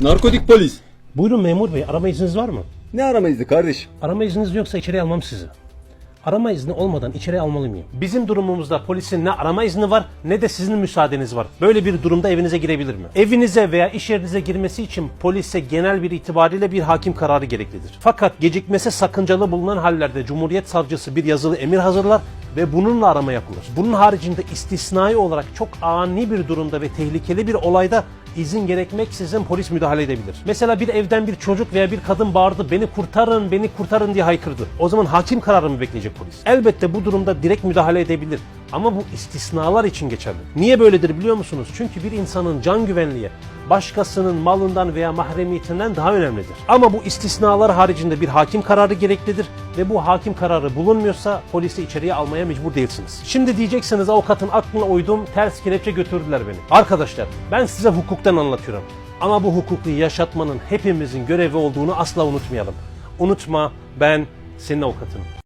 Narkotik polis. Buyurun memur bey arama izniniz var mı? Ne arama izni kardeşim? Arama izniniz yoksa içeri almam sizi. Arama izni olmadan içeri almalı mıyım? Bizim durumumuzda polisin ne arama izni var ne de sizin müsaadeniz var. Böyle bir durumda evinize girebilir mi? Evinize veya iş yerinize girmesi için polise genel bir itibariyle bir hakim kararı gereklidir. Fakat gecikmesi sakıncalı bulunan hallerde Cumhuriyet Savcısı bir yazılı emir hazırlar ve bununla arama yapılır. Bunun haricinde istisnai olarak çok ani bir durumda ve tehlikeli bir olayda izin gerekmeksizin polis müdahale edebilir. Mesela bir evden bir çocuk veya bir kadın bağırdı beni kurtarın beni kurtarın diye haykırdı. O zaman hakim kararı mı bekleyecek polis? Elbette bu durumda direkt müdahale edebilir. Ama bu istisnalar için geçerli. Niye böyledir biliyor musunuz? Çünkü bir insanın can güvenliği başkasının malından veya mahremiyetinden daha önemlidir. Ama bu istisnalar haricinde bir hakim kararı gereklidir ve bu hakim kararı bulunmuyorsa polisi içeriye almaya mecbur değilsiniz. Şimdi diyeceksiniz avukatın aklına uydum ters kelepçe götürdüler beni. Arkadaşlar ben size hukuktan anlatıyorum. Ama bu hukuku yaşatmanın hepimizin görevi olduğunu asla unutmayalım. Unutma ben senin avukatınım.